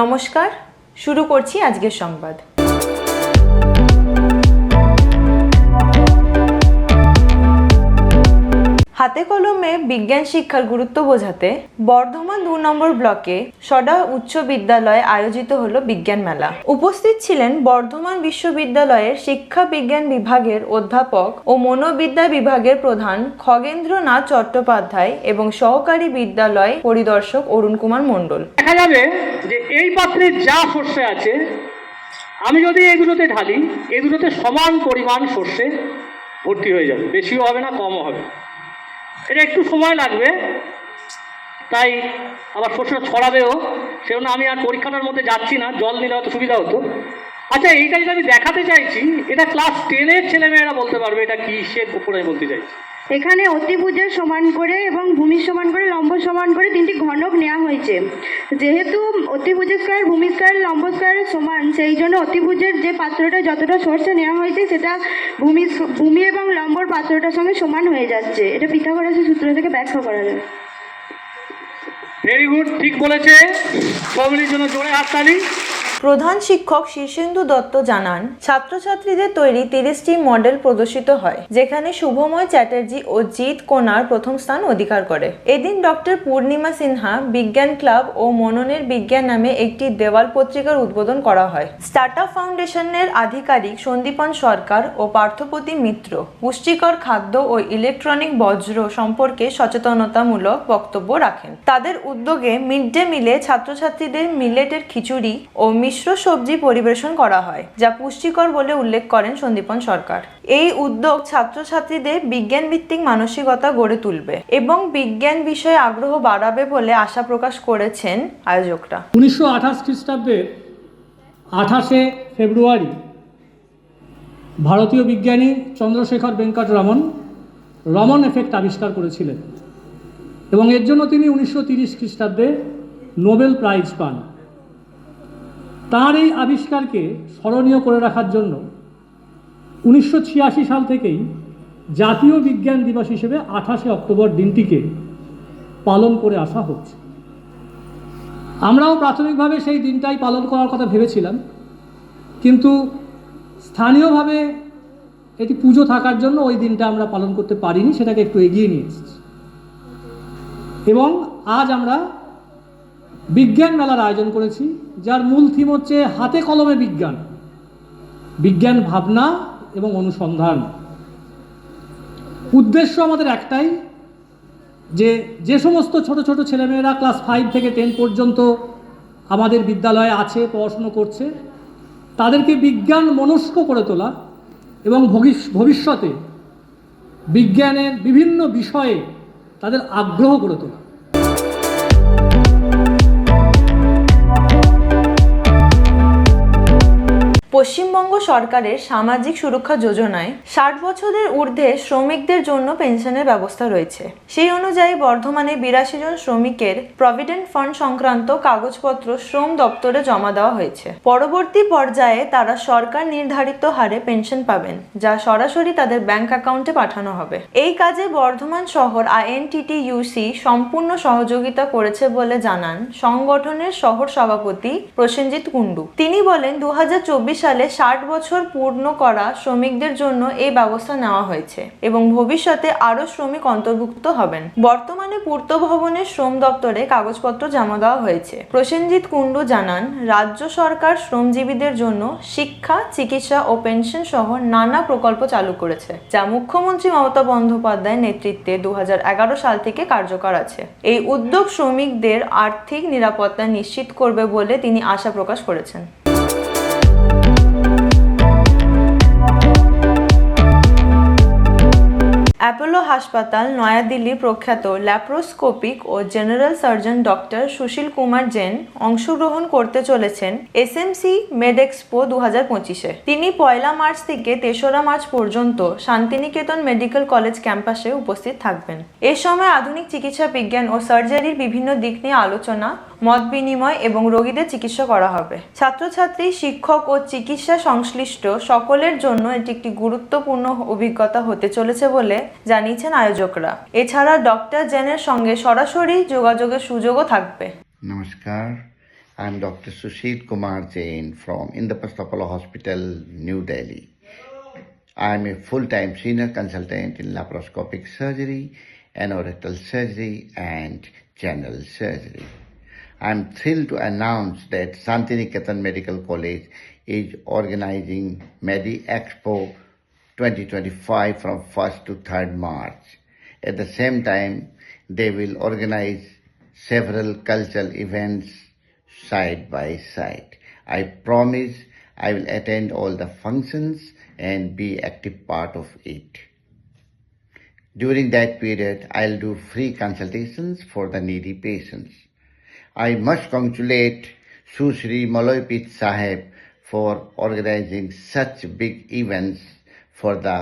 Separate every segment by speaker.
Speaker 1: নমস্কার শুরু করছি আজকের সংবাদ। হাতে কলমে বিজ্ঞান শিক্ষার গুরুত্ব বোঝাতে বর্ধমান দু নম্বর ব্লকে সডা উচ্চ বিদ্যালয়ে আয়োজিত হলো বিজ্ঞান মেলা। উপস্থিত ছিলেন বর্ধমান বিশ্ববিদ্যালয়ের শিক্ষা বিজ্ঞান বিভাগের অধ্যাপক ও মনোবিদ্যা বিভাগের প্রধান খগেন্দ্রনাথ চট্টোপাধ্যায় এবং সহকারী বিদ্যালয় পরিদর্শক অরুণ কুমার মণ্ডল।
Speaker 2: দেখা যাবে যে এই পাত্রে যা সর্ষে আছে, আমি যদি এগুলোতে ঢালি, এগুলোতে সমান পরিমাণ সর্ষে ভর্তি হয়ে যাবে। বেশিও হবে না, কমও হবে। এটা একটু সময় লাগবে। তাই আবার শস্য ছড়াবেও, সেজন্য আমি আর পরীক্ষাটার মধ্যে যাচ্ছি না, জল নিলে হয়তো সুবিধা হতো। আচ্ছা এইটা যেটা আমি দেখাতে চাইছি, এটা ক্লাস টেনের ছেলেমেয়েরা বলতে পারবে এটা কিসের উপরে বলতে চাইছি?
Speaker 3: এখানে অতিভুজের সমান করে এবং ভূমির সমান করে, লম্ব সমান করে তিনটি ঘনক নেওয়া হয়েছে। যেহেতু অতিভুজের স্কয়ার, ভূমি স্কয়ার, লম্ব স্কয়ারের সমান, সেই জন্য অতিভুজের যে পাত্রটা যতটা সর্ষে নেওয়া হয়েছে, সেটা ভূমি ভূমি এবং লম্বর পাত্রটার সঙ্গে সমান হয়ে যাচ্ছে। এটা পিথাগোরাসের সূত্র থেকে ব্যাখ্যা করা যায়।
Speaker 2: ভেরি গুড ঠিক বলেছে। সবলির জন্য জোরে হাততালি।
Speaker 1: প্রধান শিক্ষক শীর্ষেন্দু দত্ত জানান, ছাত্রছাত্রীদের তৈরি তিরিশটি মডেল প্রদর্শিত হয়, যেখানে শুভময় চ্যাটার্জি ও জিৎ কোনার প্রথম স্থান অধিকার করে। এদিন ডক্টর পূর্ণিমা সিনহা বিজ্ঞান ক্লাব ও মননের বিজ্ঞান নামে একটি দেওয়াল পত্রিকার উদ্বোধন করা হয়। স্টার্টআপ ফাউন্ডেশনের আধিকারিক সন্দীপন সরকার ও পার্থপতি মিত্র, পুষ্টিকর খাদ্য ও ইলেকট্রনিক বজ্র সম্পর্কে সচেতনতামূলক বক্তব্য রাখেন। তাদের উদ্যোগে মিড ডে মিলে ছাত্রছাত্রীদের মিলেটের খিচুড়ি ও মিশ্র সবজি পরিবেশন করা হয়, যা পুষ্টিকর বলে উল্লেখ করেন সন্দীপন সরকার। এই উদ্যোগ ছাত্রছাত্রীদের বিজ্ঞান ভিত্তিক মানসিকতা গড়ে তুলবে এবং বিজ্ঞান বিষয়ে আগ্রহ বাড়াবে বলে আশা প্রকাশ করেছেন আয়োজকরা।
Speaker 2: উনিশশো আঠাশ আঠাশে ফেব্রুয়ারি ভারতীয় বিজ্ঞানী চন্দ্রশেখর বেঙ্কট রমন রমন এফেক্ট আবিষ্কার করেছিলেন এবং এর জন্য তিনি উনিশশো তিরিশ খ্রিস্টাব্দে নোবেল প্রাইজ পান। তার এই আবিষ্কারকে স্মরণীয় করে রাখার জন্য উনিশশো ছিয়াশি সাল থেকেই জাতীয় বিজ্ঞান দিবস হিসেবে আঠাশে অক্টোবর দিনটিকে পালন করে আসা হচ্ছে। আমরাও প্রাথমিকভাবে সেই দিনটাই পালন করার কথা ভেবেছিলাম, কিন্তু স্থানীয়ভাবে এটি পুজো থাকার জন্য ওই দিনটা আমরা পালন করতে পারিনি, সেটাকে একটু এগিয়ে নিয়ে এসেছি। এবং আজ আমরা বিজ্ঞান মেলার আয়োজন করেছি, যার মূল থিম হচ্ছে হাতে কলমে বিজ্ঞান। বিজ্ঞান ভাবনা এবং অনুসন্ধান। উদ্দেশ্য আমাদের একটাই, যে যে সমস্ত ছোট ছোট ছেলেমেয়েরা ক্লাস ফাইভ থেকে টেন পর্যন্ত আমাদের বিদ্যালয়ে আছে, পড়াশুনো করছে, তাদেরকে বিজ্ঞান মনস্ক করে তোলা এবং ভবিষ- ভবিষ্যতে বিজ্ঞানের বিভিন্ন বিষয়ে তাদের আগ্রহ করে তোলা।
Speaker 1: পশ্চিমবঙ্গ সরকারের সামাজিক সুরক্ষা যোজনায় ষাট বছরের ঊর্ধ্বে শ্রমিকদের জন্য পেনশনের ব্যবস্থা রয়েছে। সেই অনুযায়ী বর্ধমানে বিরাশি জন শ্রমিকের প্রভিডেন্ট ফান্ড সংক্রান্ত কাগজপত্র শ্রম দপ্তরে জমা দেওয়া হয়েছে। পরবর্তী পর্যায়ে তারা সরকার নির্ধারিত হারে পেনশন পাবেন, যা সরাসরি তাদের ব্যাংক অ্যাকাউন্টে পাঠানো হবে। এই কাজে বর্ধমান শহর আইএনটিটি ইউসি সম্পূর্ণ সহযোগিতা করেছে বলে জানান সংগঠনের শহর সভাপতি প্রসেনজিৎ কুণ্ডু। তিনি বলেন দু হাজার চব্বিশ সালে ষাট বছর পূর্ণ করা শ্রমিকদের জন্য এই ব্যবস্থা নেওয়া হয়েছে এবং ভবিষ্যতে আরও শ্রমিক অন্তর্ভুক্ত হবেন। বর্তমানে পূর্ত ভবনের শ্রম দপ্তরে কাগজপত্র জমা দেওয়া হয়েছে। প্রসেনজিৎ কুণ্ডু জানান, রাজ্য সরকার শ্রমজীবীদের জন্য শিক্ষা, চিকিৎসা ও পেনশন সহ নানা প্রকল্প চালু করেছে, যা মুখ্যমন্ত্রী মমতা বন্দ্যোপাধ্যায়ের নেতৃত্বে দু হাজার এগারো সাল থেকে কার্যকর আছে। এই উদ্যোগ শ্রমিকদের আর্থিক নিরাপত্তা নিশ্চিত করবে বলে তিনি আশা প্রকাশ করেছেন। অ্যাপোলো হাসপাতাল, নয়াদিল্লি প্রখ্যাত ল্যাপ্রোস্কোপিক ও general surgeon doctor Sushil Kumar Jain অংশগ্রহণ করতে চলেছেন এসএমসি মেড এক্সপো দু হাজার পঁচিশে। তিনি পয়লা মার্চ থেকে তেসরা মার্চ পর্যন্ত শান্তিনিকেতন মেডিকেল কলেজ ক্যাম্পাসে উপস্থিত থাকবেন। এ সময় আধুনিক চিকিৎসা বিজ্ঞান ও সার্জারির বিভিন্ন দিক নিয়ে আলোচনা, মত বিনিময় এবং রোগীদের চিকিৎসা করা হবে। ছাত্রছাত্রী, শিক্ষক ও চিকিৎসা সংশ্লিষ্ট সকলের জন্য এটি একটি গুরুত্বপূর্ণ অভিজ্ঞতা হতে চলেছে বলে জানিয়েছেন আয়োজকরা এছাড়া ডক্টর জেনের সঙ্গে সরাসরি যোগাযোগের সুযোগও থাকবে
Speaker 4: নমস্কার I'm Dr. Sushil Kumar Jain from Indraprastha Apollo Hospital, New Delhi. I'm a full-time senior consultant in laparoscopic surgery, anorectal surgery, and general surgery. I'm thrilled to announce that Santiniketan Medical College is organizing Medi Expo 2025 from 1st to 3rd March. At the same time, they will organize several cultural events side by side. I promise I will attend all the functions and be active part of it. During that period, I'll do free consultations for the needy patients. I must congratulate Sushri Maloypit Sahib for organizing such big events for the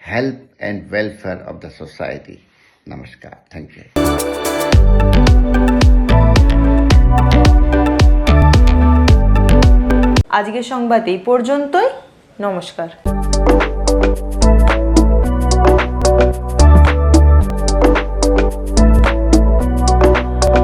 Speaker 4: help and welfare of the society. Namaskar. Thank you.
Speaker 1: আজকের সংবাদ এই পর্যন্তই নমস্কার